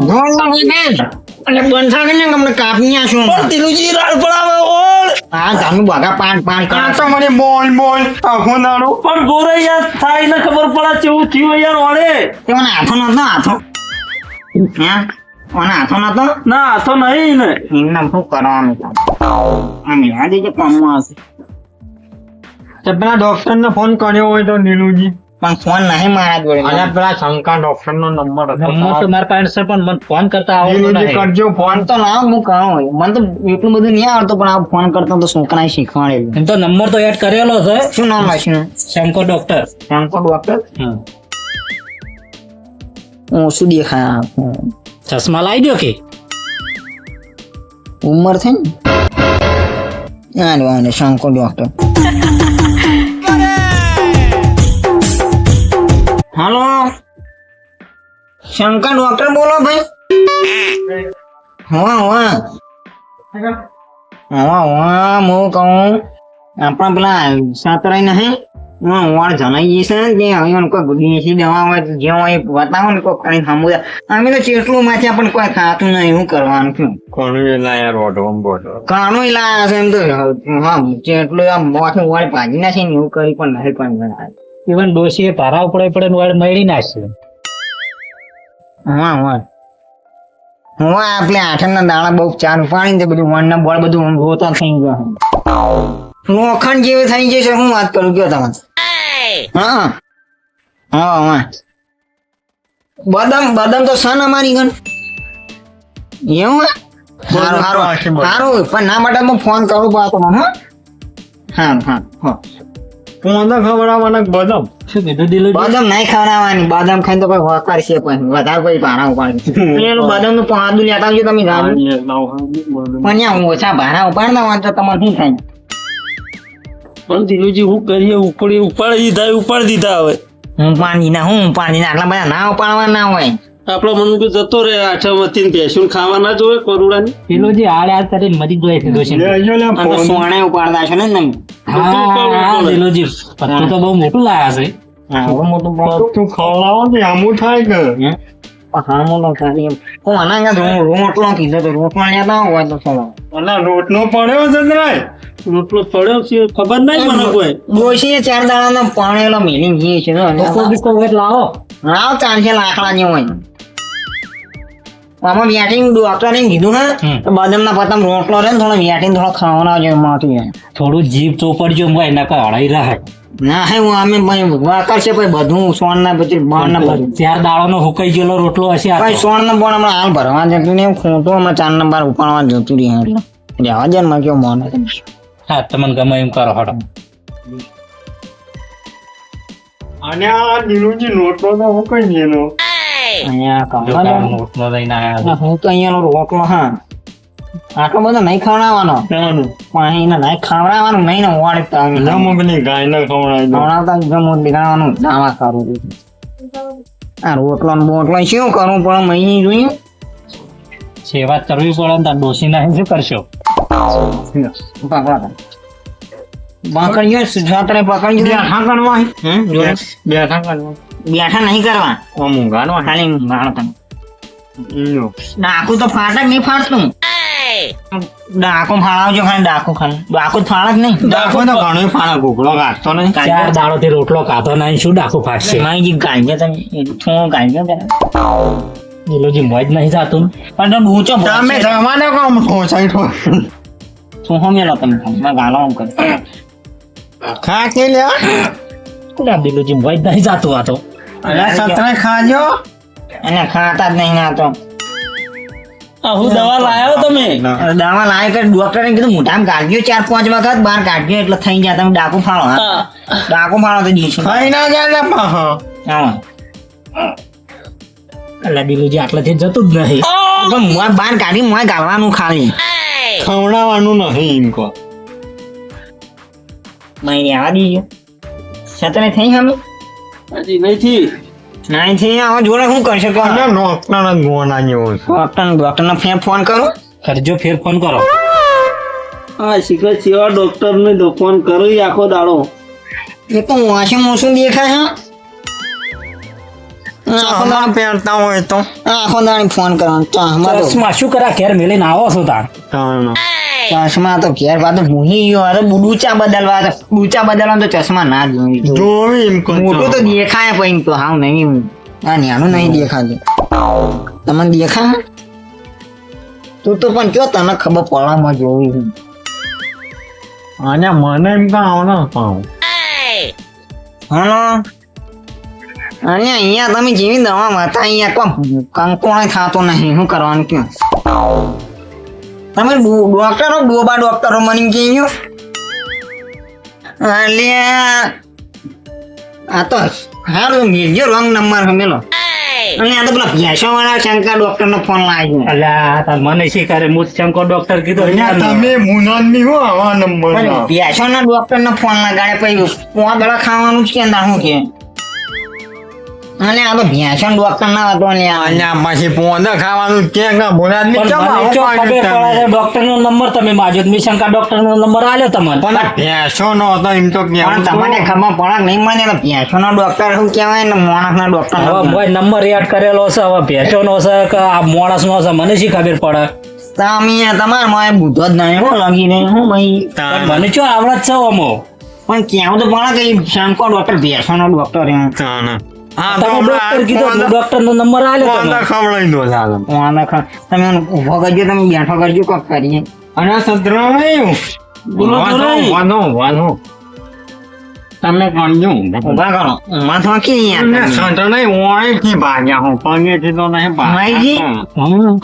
ગોળ લાગી દે એટલે બંધ ને તમને કાપી નાખશું પણ દિલુજી રાડ પડાવે ઓળ હા તમે બગા પાન પાન આ તો મને બોલ બોલ આખો દાડો પણ ગોરે યાર થાય ને ખબર પડે કેવું થયું યાર ઓળે તે મને નતો આથો હા મને આથો નતો ના આથો નહીં શું કરવાનું આમ ડોક્ટર ને ફોન કર્યો હોય તો નીલુજી પણ ફોન નહીં મારા જોડે. અને પેલા શંકા ડોક્ટર નો નંબર નંબર તો મારા પાસે પણ મને ફોન કરતા આવડતો નહીં. કરજો ફોન ફોન તો ના હું કહું મને તો એટલું બધું નહીં આવડતું પણ આ ફોન કરતા તો છોકરાએ શીખવાડેલું એમ તો નંબર તો એડ કરેલો છે. શું નામ હશે શંકો ડોક્ટર શંકો ડોક્ટર ઓછું દેખાય આ. ચશ્મા લાવી દો કે? ઉંમર થઈ ને? આને શંકો ડોક્ટર હાલો? શંકર ડોક્ટર બોલો ભાઈ. હા હા હા હા હું કહું આપણા પેલા સાતરાઈ નહીં હા વાળ જણાઈ જશે ને જે હવે કોઈ દેશી દવા હોય જે હોય બતાવો ને કોઈ કઈ સમજે અમે તો ચેટલું માથે પણ કોઈ ખાતું નહીં એવું કરવાનું છું. કોણ એલા યાર ઓઢો કાણું લાયા છે એમ તો હા ચેટલું આમ મોઠું વાળ ભાજી નાખે ને એવું કરી પણ નહીં પણ. ઇવન ડોશીએ ભારા ઉપડે પડે ને વાળ મળી નાખશે હા હા હું આપણે આઠમના દાણા બહુ ચાર પાણી છે બધું વણના બોળ બધું રોતા થઈ ગયો હું અખંડ જેવું થઈ જશે હું વાત કરું કયો તમે હા હા. હા બદામ બદામ તો સન અમારી ગણ. એવું? સારું સારું સારું પણ ના માટે હું ફોન કરું પાછો હા હા હા. ફોન ખવડાવવાના બદામ? શું કીધું દિલુજી બદામ નહીં ખવડાવવાની. બદામ ખાઈને તો કોઈ વકાર છે પણ. વધારે કોઈ ભારા ઉપાડી એનું બદામનું પાંદું લેતા આવજો તમે જાણો પણ ત્યાં ઓછા ભારા ઉપાડતા હોય તો તમારે શું થાય? પણ દિલુજી હું કરીએ ઉપડી ઉપાડી દીધા ઉપાડી દીધા હવે. હું પાણી ના હું પાણી ના. આટલા બધા ના ઉપાડવા ના હોય. આપણો મન કે જતો રહે આઠમ હતી ભેસું ખાવા ના જોવે કરુડાની. દિલુજી આડે હાથ કરીને મરી ગયો છે સોણે ઉપાડતા છો ને તમે. હા હા દિલુજી પત્તું તો બહુ મોટું લાયા છે. હા બહુ મોટું બહુ ખવડાવો ને આમું થાય કે? હા? મોટો હું આના આગળ રોટલો કીધો તો રોટલો લેતા હોય તો ચલો. અલા રોટલો પડ્યો છે રે રોટલો પડ્યો છે ખબર નહીં મને કોઈ. ડોશીએ ચાર દાડાનો પાણેલો મેલી ગઈ છે વેટ લાવો. રાવ ચારશે લાકડા જેવો હોય. આમાં વ્યાટીને ડોક્ટરે કીધું ને બદામ ના બદામના રોટલો રે થોડો વ્યાટીને થોડો ખાવાનો આવજો માથું થોડું જીભ ચોપડજો ભાઈ નકર હળાઈ રહે. ના હે હું આમે ભાઈ વાકર છે ભાઈ બધું સોણ ના પછી બાણ ના બધું. ચાર દાડોનો હુકાઈ ગયેલો રોટલો હશે આ ભાઈ સોણ ના બોણ હમણાં હાલ ભરવા જતું ને ખોટું હમણાં ચાર ના બાર ઉપાડવા જતું રહી એટલે એટલે હજાર ને માં કેવું મોન. હા તમને ગમે એમ કરો હડો અને આ નીલુજી નોટલો તો હુકાઈ ગયેલો? અહીંયા રોટલો લઈને આયા હું તો અહીંયાનો રોટલો હા. આટલો બધો નહીં ખવડાવવાનો. પણ નહીં ખવડાવવાનું નહીં ને વાળતા જમો ગાય ને ખવડાવી ખવડાવતા જમો દીકરાવાનું દાવા કરું આ રોટલો બોટલો શું કરવું પડે મહિની જોઈએ. સેવા કરવી પડે ને ડોસી ના શું કરશો? પકડો. પકડ્યો સુધાતરે પકડી બેઠા કરવા. બેઠા કરવા બેઠા નહીં કરવા. ઓ ઊંઘાનો ખાલી ઊંઘાડો તમે ડાકુ તો ફાટક નહીં ફાટતું. ડાકુ ફાળાવજો ખાલી ડાકુ ખાલી. ડાકુ ફાળક નહીં. દાખો તો ઘણો ફાળા ઘોઘળો કાઢતો નહીં ચાર દાડો થી રોટલો ખાતો નહીં શું ડાકો ફાટશે? મારી ગાંજે તમે થોડો ગાંજે દિલુજી મોજ નહીં જાતું પણ તો ઊંચો તમે જમાને કામ ઠોસાઈ ઠો શું હો મેલો તમે મેં ગાલો આમ કરે. ખા કે લે ના દિલુજી મોજ નહીં જાતું આ તો. અલા સતરે ખાજો. એને ખાતા જ નહીં ના તો. હું દવા લાયો તમે? દવા લાય કે ડોક્ટરે કીધું મોઢામાં કાઢજો ચાર પાંચ વખત બહાર કાઢજો એટલે થઈ જાય તમે ડાકુ ફાળો. ડાકુ ફાળો તો જીશું થઈ ના જાય ને હા. એટલે દિલુજી આટલાથી જતું જ નહીં. પણ મુઆ બહાર કાઢી મુઆ ગાળવાનું ખાલી. ખવડાવવાનું નહીં એમ કહો. મહિને આવા દીજો. સતરે થઈ હમે. હજી નથી. નહીં થઈ જોડે શું કરશે કહો અને ડોક્ટર જ ગોના જેવો ડોક્ટર ડોક્ટરને ફેર ફોન કરો. કરજો ફેર ફોન કરો. હા શીખર સેવા ડોક્ટર ને તો ફોન કરો આખો દાડો. એ તો વાંચે મોસું દેખાય હા? પહેરતા હોય તો. આખો દાડો ફોન કરવાનો. ચશ્મા શું કરા ઘેર મેલીને આવો છો તાર? ચશ્મા તો ઘેર પાછો ગયો. અરે બુડુચા બદલવા તો ડૂચા બદલવા તો ચશ્મા ના જોયું જોઈ એમ મોટું તો દેખાય પણ તો હાવ નહીં આ નાનું નહીં દેખાતું. તમને દેખા તું તો પણ કયો તને ખબર પડવામાં જોવી અને મને એમ કે આવ ને પાઉં હલો અને અહીંયા તમે જેવી દવા માતા અહીંયા કોણ કંકોણે થતો નહીં? શું કરવાનું કયો? તમે ડોક્ટરો ડોબા ડોક્ટરો મને કહેજો. અલ્યા આ તો હારું મેળજો રોંગ નંબર મેલો અને આ તો પેલા ભેંસો વાળા શંકર ડોક્ટર નો ફોન લાગ્યો અલ્યા તાર મને શીખારે મુજ શંકર ડોક્ટર કીધો. તમે તમે ની હો આવા નંબર ભેંસો ના. ડોક્ટર નો ફોન લગાડે પછી પોદળા ખાવાનું જ કે શું કે? અને આ તો ભેંસણ ડોક્ટર ના હતો ને આ અહીંયા પછી પોંદા ખાવાનું કે પણ તમે? ડોક્ટર નો નંબર તમે માજો તો મેં ડોક્ટર નો નંબર આલ્યો તમને પણ ભેંસો નો હતો એમ તો કે કેવું તમને ખબર પડે નહીં મને ભેંસો નો ડોક્ટર શું કહેવાય ને માણસ ના ડોક્ટર હવે ભાઈ નંબર યાદ કરેલો છે હવે ભેંસો નો છે કે આ માણસ નો છે મને શી ખબર પડે? તમે તમારે મારે બુધો જ નહીં હું લગી નહીં હું ભાઈ. પણ મને ચો આવડત છે ઓમો. પણ કેવું તો પણ કે શંકો ડોક્ટર ભેંસો નો ડોક્ટર એમ. ડોક્ટર કીધો ડોક્ટર નો નંબર આલ્યો તમે. ખવડાવી દો ચાલો. વાંધો ખરો. તમે ઊભો કરજો તમે બેઠો કરજો કોક કરીએ. અને આ બોલો, બોલો. વાંધો, વાંધો. તમે કરજો ઊભા કરો. ઊભા તો કે ભાગ્યા હું? તો નહીં.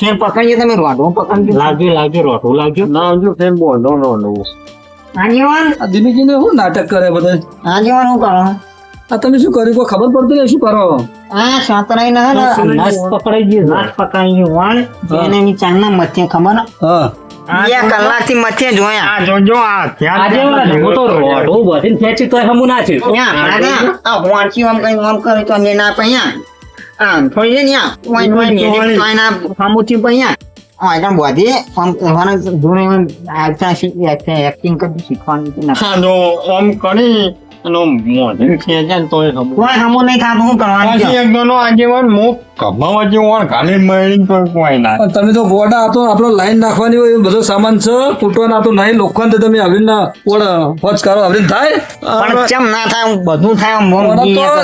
ફેર પકડીએ તમે પકડજો. લાગ્યો લાગ્યો રોટું લાગ્યો લાવજો ફેર બોલો બોલો આગેવાન આ દિલીપજીને શું નાટક કરે બધા? આજીવન હું કરો? આ તમે શું કર્યું? કોઈ ખબર પડતી નહીં શું કરો? આ સાતરાઈ ના. ને નસ પકડાઈ ગઈ નાશ પકડાઈ ગયું. વાળ એને ની ચાંદના મથે ખબર? હા. બે કલાકથી મથે જોયા. આ જોજો આ ધ્યાન આજે હું તો રોટું બધીને ખેંચી તોય હમું ના આગળ આ વાંચી આમ કઈ આમ કરે તો અમે ના પૈયા. આ થોડી ને પૈયા. આ એકદમ આમ કહેવાના જોડે આચા શીખી એક્ટિંગ કરી શીખવાની ના? હા જો આમ કરી અને આમ ખેંચે ને તોય ખબર. કોઈ સામુ નહીં થાતું શું કરવાનું પછી એક દોનો આગેવાન મુખ કભાવા જેવો હોય, ખાલી મળી તો કોઈ ના. તમે તો ગોડા હતો આપણો લાઈન નાખવાની હોય એ બધો સામાન છે ફૂટવાના હતો નહીં લોખંડ તો તમે આવીને ઓળ હોજ કરો આવીને થાય. પણ કેમ ના થાય બધું થાય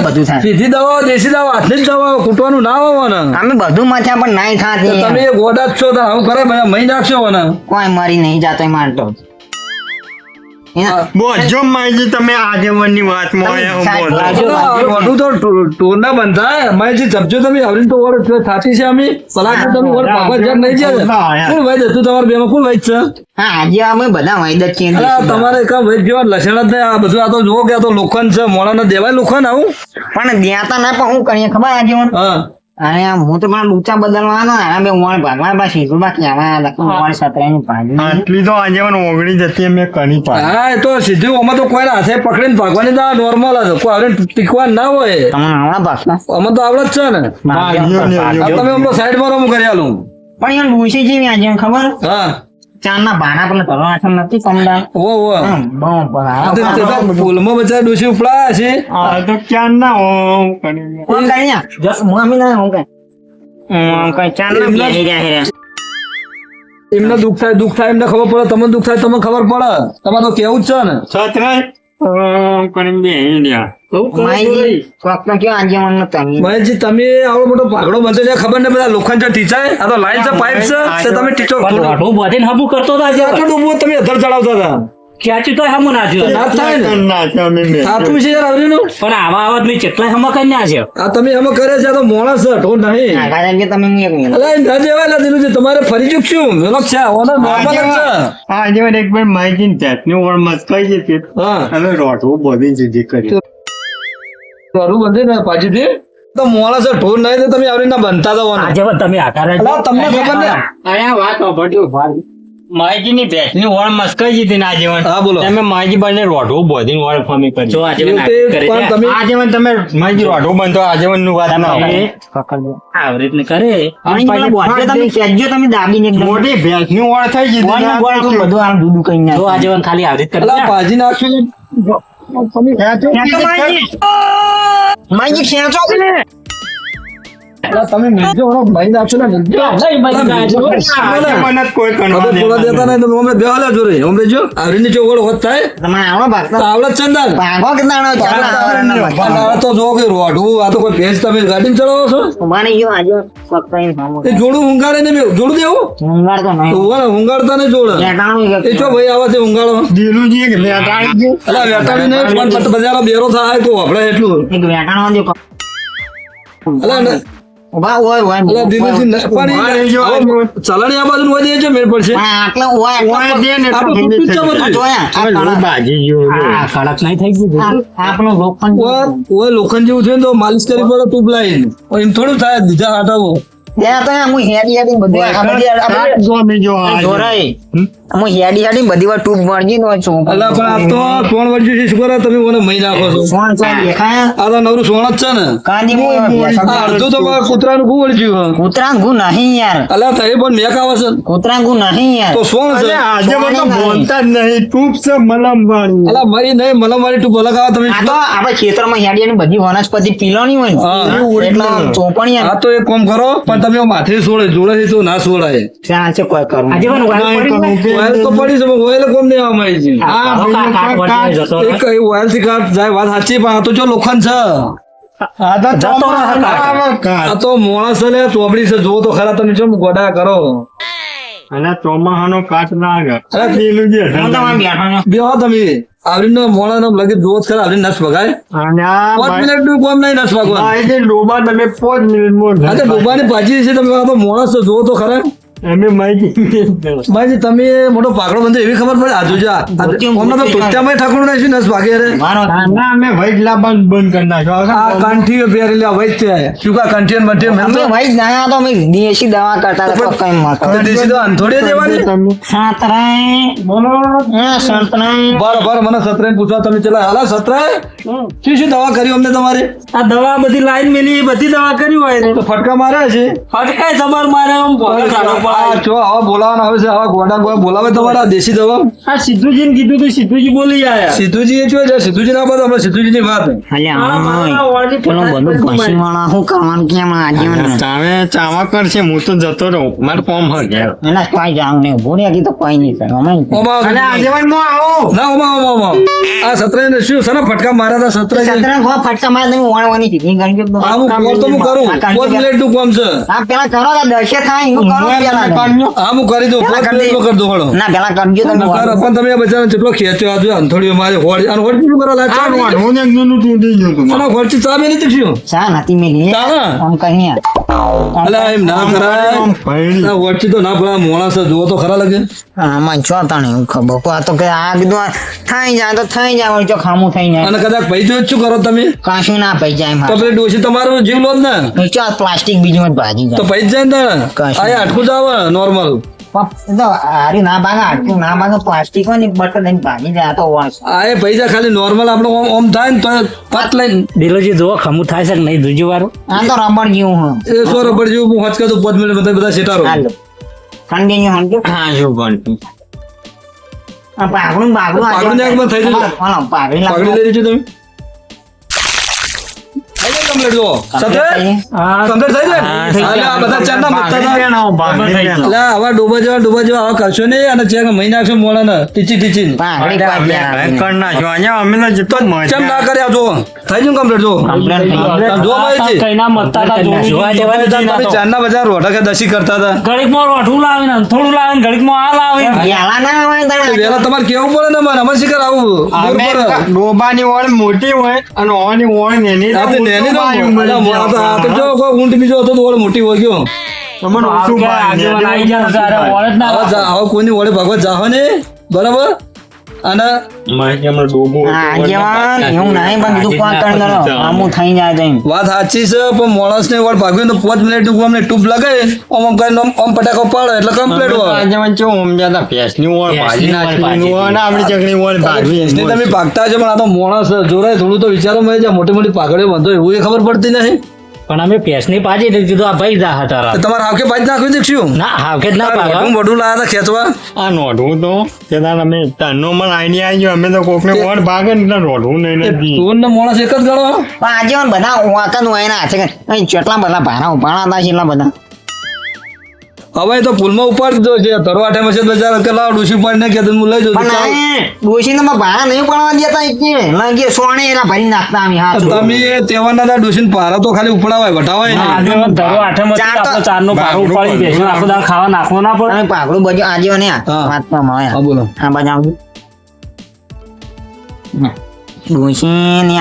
બધું સીધી દવા દેશી દવા હાથની જ દવા કૂટવાનું ના આવવાના અમે બધું મથ્યા પણ નહીં થાય તમે એ ગોડા જ છો તો હું કરે મહી નાખશો ને કોઈ મરી નહીં જાતો મારતો બોજો માહિતી તમે વાતમાં તો ટોરના તો ઓર છે અમે પલાટ તમે ઓર પાપા જર નહીં જાય કોણ ભાઈ હતું તમારે બેમાં કોણ ભાઈ છે? હા આજે અમે બધા વાયદ જ તમારે કાં ભાઈ જેવા જ આ બધું આ તો જુઓ કે આ તો લોખંડ છે મોડાને દેવાય લોખંડ આવું? પણ દેતા ના પણ હું કરીએ ખબર આજે હું. હા અને આમ હું તો પણ લૂચા બદલવાનો આ બે ઓણ ભાગવા બા સીધું બાકી આવા. લખું ઓણ સતરાની ભાજી આટલી તો આજે મને ઓગણી જતી મેં કરી પાડી. હા એ તો સીધું અમે તો કોઈ હાથે પકડીને ભાગવાની તો નોર્મલ હતો કોઈ આવડે ટીકવાનું ના હોય. તમને આવડા ભાગતા? અમે તો આવડે જ છે ને. તમે અમને સાઈડમાં રમું કરી આલું. પણ એ ડૂસી જેવી આજે ખબર? હા. ચાંદના બાના પણ ધરો આઠમ નથી કમડા? ઓ ઓ. બમ બરાબર. તો પુલમાં બચારા ડોશી છે. આ તો ક્યાં ના ઓ કરી ઓ કાઢ્યા? જસ મામી ના હું કઈ હમ, કઈ ચાંદના એમના- બેહી રહ્યા છે. એમને દુઃખ થાય દુઃખ થાય એમને ખબર પડે તમને દુઃખ થાય તમને ખબર પડે. તમારે તો કેવું જ છે ને. ઓમ કરીને બેહી રહ્યા તમે? આવડો મોટો બંધો છે ખબર ને બધા લોખંડ ટીચાય? આ તો લાઈન છે પાઇપ છે તમે ટીચો પણ રોટું બધીને હમું કરતો હતો આજે તમે અધર ચડાવતા હતા. ખેંચી તોય હમું ના થયું ના. થાય. સાચું છે યાર આવરીનું પણ આવા આવા હમા કરી આ તમે એમાં કરે છે તો મોણસ છે ઢોર નહીં. નાગા કે તમે એક મિનિટ. અલા દીધું છે તમારે ફરી ચૂકશું મેલો છે ઓનર નોર્મલ છે હા આગેવાન એક વાર માહિતી જાતની ઓળ મસ્કાઈ જતી હા. અને રોટવું બધી જે કરી. તારું બંધી ને પાછીથી તો મોણસ ઢોર નહીં તો તમે આવરી ના બનતા તો ઓનર આજે તમે આકાર તમને ખબર ને અહીંયા વાત સાંભળજો માહિતીની ભેંસની ઓળ મસ્કાઈ જતી ને આગેવાન હા બોલો. તમે માહિતી બને રોટવું બધી ઓળ ફમી કરી જો આજે એ તે પણ તમે આગેવાન તમે માહિતી રોટવું બનતો આગેવાનનું વાત ના આવી રીતને કરે. અને તમે. કહેજો તમે દાબીને એકદમ. મોટી ભેંસની ઓળ થઈ જતી ગોળ ને ગોળ આખું બધું આમ દૂધું કરી જો આજે ખાલી આવી રીત કરી ખેંચો માહિતી. માહિતી ખેંચો. તમે મિલજો હળો, ભાઈ નાખશો ને મિલજો. નહીં, ભાઈ, અલા, મને કોઈ કરવા દેતા નહીં તો અમે બે હાલ્યા જોડે. અમે જો આવરીની જો ઓળ હોત થાય. તમારે આવડો ભાગતો. આવડે જ ને તાર. ભાગો કે દાણો ચાલો ના તો જો કે રોઢું આ તો કોઈ ભેંસ તમે ગાડી ચલાવો છો? નહીં ગયો આજે પકડાઈને એ જોડું ઊંઘાડે ને જોડું દેવું ઊંઘાડ તો નહીં. ઓવે, ઊંઘાડતા ને જોડે એ ચો ભાઈ આવા છે ઊંઘાડો દિલુજી એક લેટાડી ગયું. અલા વેટાડી નહીં પણ બજારો બેરો થાય તો આપણે એટલું. એક વેટાણો જો અલા લોખંડ જેવું. થયું તો માલિશ કરી પડે ટ્યુબ લાઈન એમ થોડું થાય બીજા હટાવો ત્યાં તો હું હેડી હેડી બધું જો હું હેડી હેડી બધી વાર ટૂબ મરજી નો છું અલા પણ આ તો ત્રણ વર્ષથી શું કરો તમે મને મહી નાખો છો? કોણ છે દેખાય. આ તો નવરું સોણ જ છે ને. કાંજી મો અડધું તો કૂતરાનું ગુ વળગ્યું હે. ગુ નહીં યાર. અલા તો પણ મેક આવે છે. કૂતરા ગુ નહીં યાર. તો સોણ છે. આજે મને બોલતા જ નહીં. ટૂંક છે મલમ વાળી અલા મારી નહીં મને મારી તું ભલે ખાવા તમે આ તો આપણે ખેતરમાં હેડી હેડી બધી વનસ્પતિ પીલોની હોય એટલે ચોપણી આ તો એક કામ કરો પણ તમે માથે સોળે જોડે તો ના સોળાય. ચાલ છે કોઈ કરું આજે પણ વાયર ને? તો પડી છે કોમ આ. એક થી કાટ જાય વાત સાચી પણ આ તો જો લોખંડ છે. આ તો માણસ ને ચોપડી છે જો તો ખરા તમે ચમ ગોડા કરો. અને ચોમાસાનો કાચ ના આવે. અરે દિલુજી હું તો આમ બેઠો છું. બે હો તમે. આવરીને મોણા નો લગી જોત ખરા આવરીને નસ ભગાય. પાંચ મિનિટનું કોમ નહીં નસ જે ડોબા તમે પાંચ તો ડૂબાની ભાજી છે તમે આ તો માણસ છો, જોવો તો ખરા. અમે તમે મોટો પાકડો બંધો એવી ખબર પડે? આ જોજો આ- આ તો તોત્યામાં ઠાકોર નાખ્યું નસ ભાગે રે. ના અમે વૈદ લાવવાનું બંધ કરી નાખ્યો. આ કાંઠીઓ પહેરી લે વૈદ ત્યાં શું કા કાંઠીઓ ને અમે તો ના તો અમે દેશી દવા કરતા હતા કઈ મત. દેશી તો અંથોડીએ દેવાની? તમે બોલો. હા સાતરાય. બરો બરો મને સતરાય પૂછવા તમે ચલા હાલા સતરાય? શું શું દવા કરી અમને તમારે? આ દવા બધી લાઈન મેલી બધી દવા કરી હોય. તો ફટકા માર્યા છે? ફટકા તમાર મારે આમ ભોગા ચાલુ આ પડાય. જો હવે બોલાવાના આવે છે હવે ગોડા ગોડા બોલાવે તમારા દેશી દવા? આ સિદ્ધુજીને કીધું તું સિદ્ધુજી બોલી આયા. સિદ્ધુજી એ જો સિદ્ધુજી ના બાદ હમણાં સિદ્ધુજી ની વાત મારા પેલો બધું ભસી વાળા શું કરવાનું કેમ આજે ચાવે ચાવા કરશે હું તો જતો રહું. મારે કોમ હર એના કઈ જાવ નહીં ભૂરી હતી તો કઈ નહીં થાય અમે અને આજે પણ હું ના ઓમાં ઓમાં ઓમાં આ સતરાય ને શું સના ફટકા માર્યા હતા સતરાય સતરા ખો ફટકા મારે તમે વણવાની કીધી ગણજો તો. આ હું કોલ તો હું કરું? આ મિનિટનું કામ છે. હા પેલા કરો દશે થાય કરો પેલા. હા હું કરી દઉં પાંચ મિનિટનું કરી દઉં હળો ના પેલા કરજો તમે નકર પણ તમે આ બચારાને કેટલો ખેંચ્યો આ જો અંથોડીઓ મારે હોળ અને હોળ શું કરો લા ચા નહીં? હું એક જૂનું તૂટી ગયું તું આના હોળથી ચા બી નથી થયું ચા નથી મેલી ચાલે. આમ કઈ અલા એમ ના કરાય આમ ભયડી. ના હોળથી તો ના પડે આ મોણસ છે, જુઓ તો ખરા લાગે આમાં છો તાણે એવું ખબર કો આ તો કે આ કીધું આ થઈ જાય તો થઈ જાય વળી જો ખામું થઈ જાય અને કદાચ પૈસો જ શું કરો તમે કાશું ના પઈ જાય તો મારે પેલી ડોશી તમારો જીવ લો જ ને ચો પ્લાસ્ટિક બીજું જ ભાજી તો જાય પૈસ જાય ને કશું. આ હાટકું જ નોર્મલ હારી ના ભાગે આટલું ના ભાગે પ્લાસ્ટિક હોય ને બટર લઈને ભાગી જાય તો વાસ. આ એ પૈસા ખાલી નોર્મલ આપણો ઓમ ઓમ થાય ને તો પાત લઈને. દિલોજી જોવો ખમું થાય છે કે નહીં દૂજી વારું. આ તો રબડ જેવું હું એ સો રબર જેવું હું હચકા તો પાંચ મિનિટ બધા બધા સેટારો હાલો. કન્ટિન્યુ હંજો હા પણ આ એકમાં થઈ જશે. લઈ લીધું તમે? થઈ જાય? એટલે આ બધા ડૂબા જેવા ડૂબા જેવા કરશો અને ચેક મહી નાખશો મોડા ને ટીચી ટીચી કરી. અહીંયા અમે ચમ ના કર્યા જો થઈ કમ્પ્લીટ જો Complaint થઈ ગઈ. તમે જોવા ભાઈ છે. કઈના મત્તા જોવા જોવા તમે ચારના બજાર રોટા કે દસી કરતા હતા ઘડીકમાં રોઠું લાવે ને થોડું લાવે ને ઘડીકમાં આ લાવે ગેલા ના હોય વેલા તમારે કેવું પડે ને મને અમારે શીખર આવું અમે ડોબાની ઓળ મોટી હોય અને ઓની ઓળ નાની નેની તો. જો કોઈ ઊંટ બીજો હતો તો ઓળ મોટી હોય ગયો. તમને ઓછું આગેવાન હવે જાહો ને? બરાબર? અને. માહિતી ડોબો હા, એવું નહીં પણ બીજું કોણ કણ કરો આમું થઈ જાય તો વાત સાચી છે પણ માણસ ને વળ ભાગ્યું તો પાંચ મિનિટનું અમને ટ્યુબ લગાવે ઓમ ઓમ કરીને ઓમ- પટાકો પાડે એટલે કમ્પ્લીટ હોય આગેવાન ઓમ સમજ્યા હતા? ભેંસની ઓળ ભાજી નાખી ઓળ ને આપણી ચકડી ઓળ ભાગવી ભેંસની તમે ભાગતા છો પણ આ તો માણસ જોરે થોડું તો વિચારો મળે છે મોટી મોટી પાઘડીઓ બાંધો એવું એ ખબર પડતી નહીં પણ અમે ભેંસની પાજી દીધી તો આ ભાઈ જા હતા તમારે હાવકે બાજ નાખ્યું દેખ્યું ના હાવકે જ ના પાડવા હું વડું લાયા હતા ખેંચવા? આ નોઢવું તો. કે તાર અમે તારનો મને આઈડિયા આવી ગયો. અમે તો કોકને કોણ ભાગે ને નોઢું નોઢવું નહીં નથી. તું ને મોણસ એક જ ગણો આજે બધા વાંકન હોય એના હાથે કેટલા બધા ભારા ઉપાડા હતા છે એટલા બધા. હવે તો પુલમાં ઉપાડી દો છે. ધરો આઠે છે બજાર કલા ડોશી ડોસી કે હું લઈ જઉં. પણ ના માં નહીં પડવા દેતા એક કે લાગે સોણે એના ભરી નાખતા અમે હા તમે તેવાના ડોશી ને પારા તો ખાલી ઉપડાવાય વટાવાય ને ધરો આઠમ ચાર તો- આપણે ચારનો ભારો ઉપાડી ભેંસનો આખો દાડો ખાવા નાખવો ના પડે. અને પાઘડું બધું આજે ને હા. વાતમાં મળે હા બોલો. હા બજાવ ડોશી ને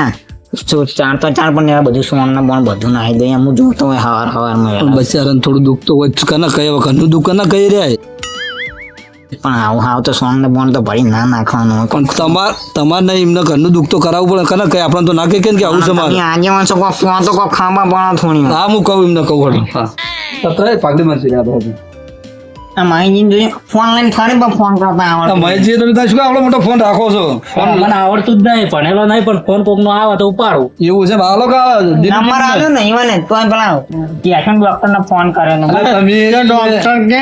ચાર તો ચાર પણ એવા બધું સોન ને પણ બધું નાખી દઈએ હું જોતો હોય હવાર હવારમાં બચારાને થોડું દુઃખ તો હોય કના કઈ ઘરનું દુઃખ કના કહી રહ્યા પણ આવું હાવ તો સોન ને બોન તો ભરી ના નાખવાનું હોય. પણ તમાર તમાર નહીં એમને ઘરનું દુઃખ તો કરાવવું પડે. કને કઈ આપણે તો ના કે કે આવું સમાજ? મારે આજે વાંચો કોક ફોન તો કોક ખાવા પણ થોડી હા હું કહું એમને કહું હા. તત્રાય પાઘડી મારશે યાદ ફોન લઈને ફરી પણ ફોન કરતા આવડે તમે ત્યાં શું કામ આવડો મોટો ફોન રાખો છો? ફોન મને આવડતું જ નહીં ભણેલો નહીં પણ ફોન કોક નો આવે તો ઉપાડું. એવું છે કા નંબર આવ્યો ને ઈવન તોય પેલા કેશન ડોક્ટર ને ફોન કર્યો ને? તમે ડોક્ટર કે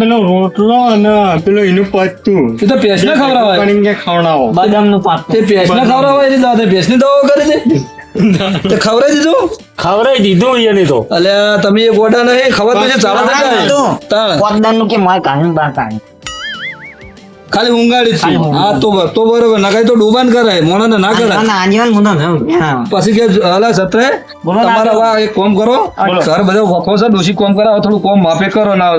પેલો રોટલો અને પેલો એનું પત્તું એ તો ભેંસને ખવડાવાય ખવડાવો. બદામનું પાક તે ભેંસને ખવડાવાય એની દવા તે ભેંસની દવાઓ કરી દે તે ખવડાવી દીધું? ખવડાવી દીધું એને તો. અલ્યા તમે એ ગોડા નહીં ખબર તો છે ચાલા તાણ પોતદાનનું કે મારે કાઢી બાર કાઢી ખાલી ઊંઘાડી છે. હા તો તો બરોબર. નકાય તો ડૂબાન કરાય. મોણાને ના કરાય. પછી કે અલા સત્રે તમારે. વા એક કોમ કરો. સર બધો વખો છે દોષી કોમ કરાવો થોડું કોમ માફે કરો ના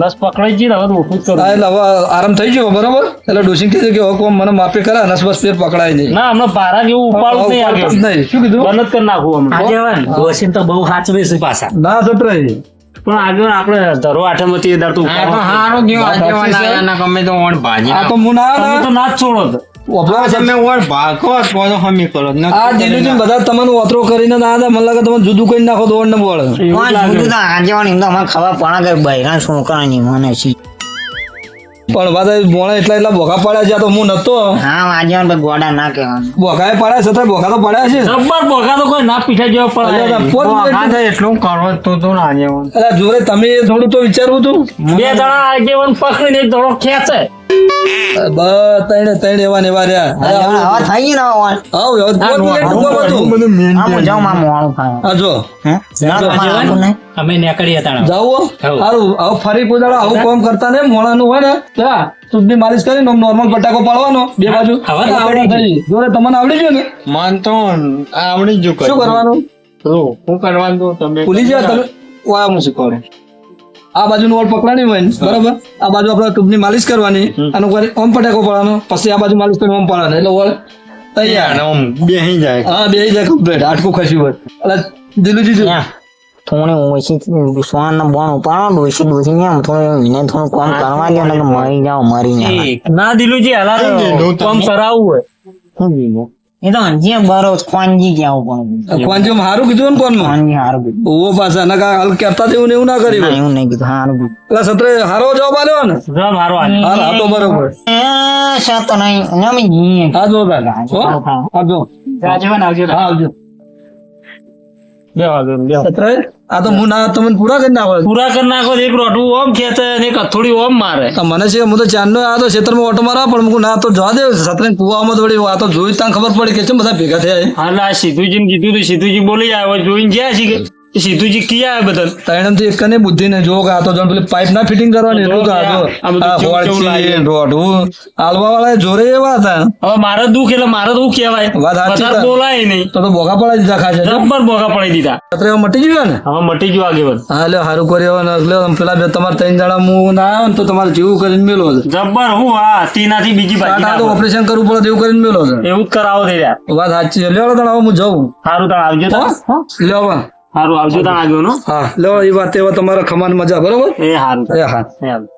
નસ પકડાઈ ગઈ ને હવે ઓછું એટલે હવે આરામ થઈ ગયો બરોબર? એટલે કહે છે કે હવે કોમ મને માફે કરા નસ બસ ફેર પકડાય નહીં. ના હમણાં બારા જેવું ઉપાડું નહીં આગળ. નહીં. શું કીધું? બંધ કરી નાખું હમણાં. ડોશીને તો બહુ સાચવે છે પાછા. ના સત્રે. પણ આજે આપણે ધરો આઠમ દર તો આ તો હારો ગયો આજે છે. ગમે તો ઓણ ભાજી આ તો હું ના તમે તો ના છોડો તો. તમે ઓણ ભાગો તો તો હમી કરો આ જીલુજી બધા તમને ઓતરો કરીને ના મને લાગે તમે જુદું કરી નાખો દોડ ને બોળ. જુદું તો આજે એમ તો અમારે ખાવા પડે કે બૈરા છોકરાની મને છે પણ બધા મોણા એટલા એટલા બોખા પડ્યા છે આ તો હું નતો. હા આજીવન ભાઈ ગોડા ના કહેવાનું બોખાએ પડ્યા છતાં બોખા તો પડ્યા છે. જબ્બર બોગા તો કોઈ ના પીઠા જેવો પડે. એટલું કરો તો તો ના જેવું. જોરે તમે થોડું તો વિચારવું તું. બે જણા આગેવન પકડીને એક ખેંચે. બસ તૈણે તૈણે એવા ને એવા હવે થઈ ગયું ને આવ હવે પોત મિનિટ ઊભા બધું. બધું મેન હા, હું જાઉં મારું હા જો. હે? ના, તમારે આવું નહીં? અમે નીકળીએ તાણા જાઓ સારું હવે ફરી કોઈ આવું કામ કરતા ને મોણાનું હોય ને. ત્યાં સુધની માલિશ કરીને નોર્મલ પટાકો પાડવાનો. બે બાજુ. હવે તો આવડી. જોરે તમને આવડી ગયું ને? મન તો આવડી ગયું શું કરવાનું? શું કરવાનું તમે? ભૂલી જાય તમે. હું શીખવાડું. આ બાજુ ઓળ પકડવાની હોય ને બરાબર? આ બાજુ આપણે ટૂબની માલિશ કરવાની અને ઓમ પટાકો પડવાનો પછી આ બાજુ માલિશ કરીને ઓમ પાડવાનો. એટલે ઓળ તૈયાર. ઓમ બેહી જાય. હા બેહી જાય કમ્પ્લીટ આટકું ખસ્યું હોય. એટલે દિલુજી જો. ઓછી સોન ને ઉપાડો ડોસી ડોસી ને આમ થોડું કામ કરવા દો ને મરી જાઓ મરી ના દિલુજી હલા કામ કરાવવું હોય. શું કીધું? એ તો અંજીએ બરો ખોનજી કેવું પણ કોણ હારું કીધું ને? કોનમાં ખોનજી હારું કીધું. ઓવો પાછા ના કા હાલ કહેતા જેવું ને એવું ના કરી એવું નહીં કીધું હારું કીધું. એટલે સત્રે હારો જવાબ આલ્યો ને? જો મારો હાલ. હા હા તો બરોબર. એ, સાતો નહીં નમી જઈએ હા જો દાદા હો? હા? જો. આગેવાન આવજો. હા આવજો. બે વાગે બે સત્રે? આ તો હું ના તમને પૂરા કરી નાખો. પૂરા કરી નાખો એક રોટું ઓમ ખેંચે અને એક હથોડી ઓમ મારે. મને છે હું તો ચાંદનો આ તો ખેતરમાં ઓટો મારા પણ હું ના તો જવા દે સતરંગ કુવામાં તો વળી આ તો જોઈ ત્યાં ખબર પડી કે છે બધા ભેગા થયા. હાલ આ સીધુજી કીધું તો સીધુજી બોલી આવ્યો જોઈને ગયા છે કે સીધુજી કિયા બધા. ત્રણેમથી એક ને બુદ્ધિ ને જો કે આ તો પેલી પાઇપ ના ફિટિંગ કરવાની એટલું તો આ આ આ. આલવા વાળા જોરે એવા હતા. હવે મારે દુઃખ એટલે મારે તો કહેવાય. વાત સાચી બોલાય નહીં. તો તો બોગા પડાઈ દીધા ખાશે. જબ્બર બોગા પડાઈ દીધા. અત્યારે મટી ગયો ને હવે મટી ગયો આગે વાત હા એટલે સારું કર્યો ને એટલે પેલા બે તમારે ત્રણ જણા હું ના આવ્યો ને તો તમારે જેવું કરીને મેલો છે. જબ્બર હું આ તીનાથી બીજી બાજુ તો ઓપરેશન કરવું પડે એવું કરીને મેલો છે. એવું જ કરાવો થઈ રહ્યા. વાત સાચી છે. લેવડો તણ હવે હું જઉં. સારું તાણ આવજો. હો? લ્યો હવે. સારું આવજો ત્યાં આગળ નો હા. લો એ વાત એવા તમારા ખમાન મજા બરોબર? એ સારું એ હા એ હારું.